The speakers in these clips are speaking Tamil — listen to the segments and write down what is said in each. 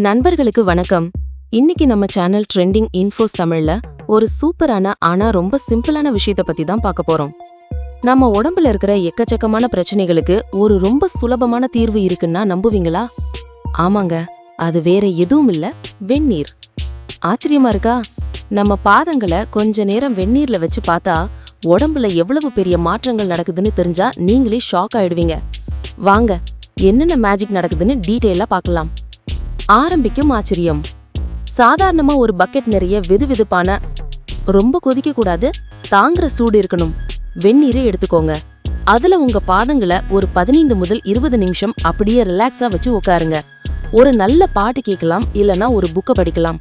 நண்பர்களுக்கு வணக்கம். இன்னைக்கு நம்ம சேனல் ட்ரெண்டிங் இன்ஃபோஸ் தமிழ்ல ஒரு சூப்பரான ஆனா ரொம்ப சிம்பிளான விஷயத்த பத்தி தான் பார்க்க போறோம். நம்ம உடம்புல இருக்கிற எக்கச்சக்கமான பிரச்சனைகளுக்கு ஒரு ரொம்ப சுலபமான தீர்வு இருக்குன்னா நம்புவீங்களா? ஆமாங்க. அது வேற எதுவும் இல்ல. வெந்நீர். ஆச்சரியமா இருக்கா? நம்ம பாதங்களை கொஞ்ச நேரம் வெந்நீர்ல வச்சு பார்த்தா உடம்புல எவ்வளவு பெரிய மாற்றங்கள் நடக்குதுன்னு தெரிஞ்சா நீங்களே ஷாக் ஆயிடுவீங்க. வாங்க என்னென்ன மேஜிக் நடக்குதுன்னு டீட்டெயிலா பார்க்கலாம். ஆரம்பிக்கும் ஆச்சரியம். சாதாரணமா ஒரு பக்கெட் நிறைய வெதுவெதுப்பான ரொம்ப கொதிக்க கூடாது தாங்குற சூடு இருக்கணும். வெந்நீரை எடுத்துக்கோங்க. அதுல உங்க பாதங்களை ஒரு பதினைந்து முதல் இருபது நிமிஷம் அப்படியே ரிலாக்ஸா வச்சு உட்காருங்க. ஒரு நல்ல பாட்டு கேட்கலாம் இல்லனா ஒரு புக்கை படிக்கலாம்.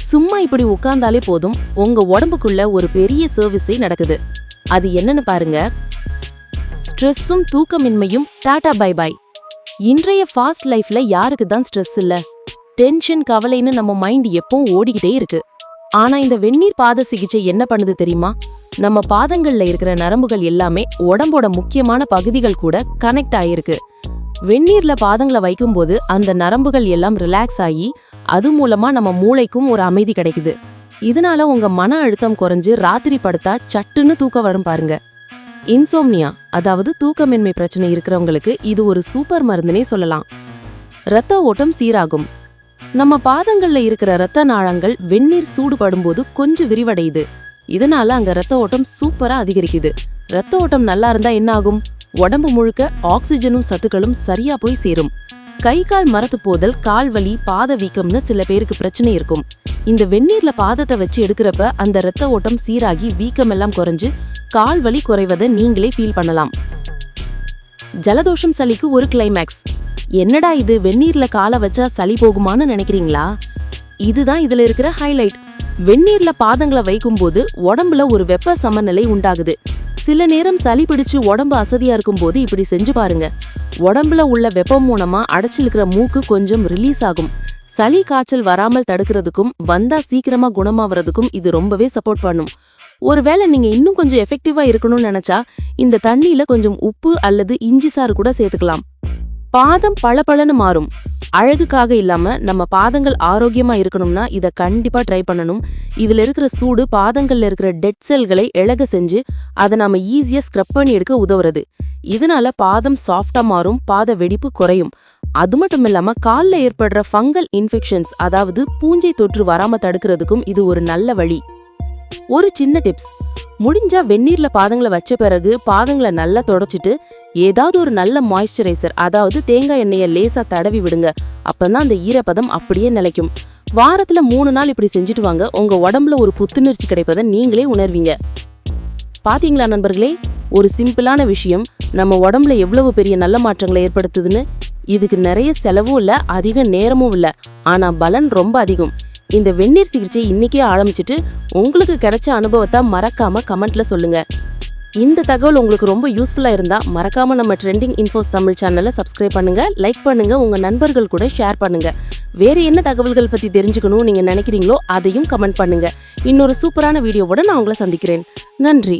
சும்மா இப்படி உட்கார்ந்தாலே போதும் உங்க உடம்புக்குள்ள ஒரு பெரிய சர்வீஸே நடக்குது. அது என்னன்னு பாருங்க. ஸ்ட்ரெஸ்ஸும் தூக்கமின்மையும் டாடா பை பை இன்றைய ஃபாஸ்ட் லைஃப்ல யாருக்கு தான் ஸ்ட்ரெஸ் இல்ல? டென்ஷன் கவலைன்னு நம்ம மைண்ட் எப்பவும் ஓடிக்கிட்டே இருக்கு. ஆனா இந்த வெந்நீர் பாத சிகிச்சை என்ன பண்ணுது தெரியுமா? நம்ம பாதங்கள்ல இருக்கிற நரம்புகள் எல்லாமே உடம்போட முக்கியமான பகுதிகள் கூட கனெக்ட் ஆயிருக்கு. வெந்நீர்ல பாதங்களை வைக்கும்போது அந்த நரம்புகள் எல்லாம் ரிலாக்ஸ் ஆகி அது மூலமா நம்ம மூளைக்கும் ஒரு அமைதி கிடைக்குது. இதனால உங்க மன அழுத்தம் குறைஞ்சு ராத்திரி படுத்தா சட்டுன்னு தூக்கம் வரும் பாருங்க. இன்சோம்னியா அதாவது தூக்கமின்மை பிரச்சனை இருக்கிறவங்களுக்கு இது ஒரு சூப்பர் மருந்துனே சொல்லலாம். இரத்த ஓட்டம் சீராகும். நம்ம பாதங்கள்ல இருக்கிற ரத்த நாளங்கள் வெந்நீர் சூடுபடும் போது கொஞ்சம் விரிவடையுது. இதனால அங்க ரத்த ஓட்டம் சூப்பரா அதிகரிக்குது. ரத்த ஓட்டம் நல்லா இருந்தா என்ன ஆகும் உடம்பு முழுக்க ஆக்சிஜனும் சத்துக்களும் சரியா போய் சேரும். கை கால் மரத்து போதல் கால் வலி பாத வீக்கம்னு சில பேருக்கு பிரச்சனை இருக்கும். இந்த வெந்நீர்ல பாதத்தை வச்சு எடுக்கிறப்ப அந்த ரத்த ஓட்டம் சீராகி வீக்கம் எல்லாம் குறைஞ்சு கால் வலி குறைவதை நீங்களே ஃபீல் பண்ணலாம். ஜலதோஷம் சளிக்கு ஒரு கிளைமேக்ஸ் என்னடா இது வெந்நீர்ல காலை வச்சா சளி போகுமான்னு நினைக்கிறீங்களா? இதுதான் இதுல இருக்கிற ஹைலைட் வெந்நீர்ல பாதங்களை வைக்கும்போது உடம்புல ஒரு வெப்ப சமநிலை உண்டாகுது. சில நேரம் சளி பிடிச்சு உடம்பு அசதியா இருக்கும்போது இப்படி செஞ்சு பாருங்க. உடம்புல உள்ள வெப்பம் மூலமா அடைச்சிருக்கிற மூக்கு கொஞ்சம் ரிலீஸ் ஆகும். சளி காய்ச்சல் வராமல் தடுக்கிறதுக்கும் வந்தா சீக்கிரமா குணமாவறதுக்கும் இது ரொம்பவே சப்போர்ட் பண்ணும். ஒருவேளை நீங்க இன்னும் கொஞ்சம் எஃபெக்டிவா இருக்கணும்னு நினைச்சா இந்த தண்ணியில கொஞ்சம் உப்பு அல்லது இஞ்சி சாறு கூட சேர்த்துக்கலாம். பாதம் பளபளன்னு மாறும். அழகுக்காக இல்லாம நம்ம பாதங்கள் ஆரோக்கியமா இருக்கணும்னா இத கண்டிப்பா ட்ரை பண்ணணும். இதுல இருக்கிற சூடு பாதங்கள்ல இருக்கிற டெட் செல்களை இழக செஞ்சு அதை நாம ஈஸியா ஸ்க்ரப் பண்ணி எடுக்க உதவுறது. இதனால பாதம் சாஃப்டா மாறும் பாத வெடிப்பு குறையும். அது மட்டும் இல்லாம கால்ல ஏற்படுற ஃபங்கல் இன்ஃபெக்ஷன்ஸ் அதாவது பூஞ்சை தொற்று வராம தடுக்கிறதுக்கும் இது ஒரு நல்ல வழி. ஒரு சின்ன டிப்ஸ் முடிஞ்சா வெந்நீர்ல பாதங்களை வச்ச பிறகு பாதங்களை நல்லா தொடச்சிட்டு ஏதாவது ஒரு நல்ல மாய்ஸ்சரைசர் அதாவது தேங்காய் எண்ணெயை லேசா தடவி விடுங்க. அப்போதான் அந்த ஈரப்பதம் அப்படியே நிலைக்கும். வாரத்துல மூணு நாள் இப்படி செஞ்சுட்டு வாங்க. உங்க உடம்புல ஒரு புத்துணர்ச்சி கிடைப்பதை நீங்களே உணர்வீங்க. பாத்தீங்களா நண்பர்களே? ஒரு சிம்பிளான விஷயம் நம்ம உடம்புல எவ்வளவு பெரிய நல்ல மாற்றங்களை ஏற்படுத்துதுன்னு? இதுக்கு நிறைய செலவும் இல்ல அதிக நேரமும் இல்ல. ஆனா பலன் ரொம்ப அதிகம். இந்த வெந்நீர் சிகிச்சை இன்னைக்கே ஆரம்பிச்சிட்டு உங்களுக்கு கிடைச்ச அனுபவத்தை மறக்காம கமெண்ட்ல சொல்லுங்க. இந்த தகவல் உங்களுக்கு ரொம்ப யூஸ்ஃபுல்லாக இருந்தால் மறக்காமல் நம்ம ட்ரெண்டிங் இன்ஃபோஸ் தமிழ் சேனலை சப்ஸ்கிரைப் பண்ணுங்கள் லைக் பண்ணுங்கள் உங்கள் நண்பர்கள் கூட ஷேர் பண்ணுங்கள் வேறு என்ன தகவல்கள் பற்றி தெரிஞ்சுக்கணும் நீங்கள் நினைக்கிறீங்களோ அதையும் கமெண்ட் பண்ணுங்கள் இன்னொரு சூப்பரான வீடியோவோட நான் உங்களை சந்திக்கிறேன். நன்றி.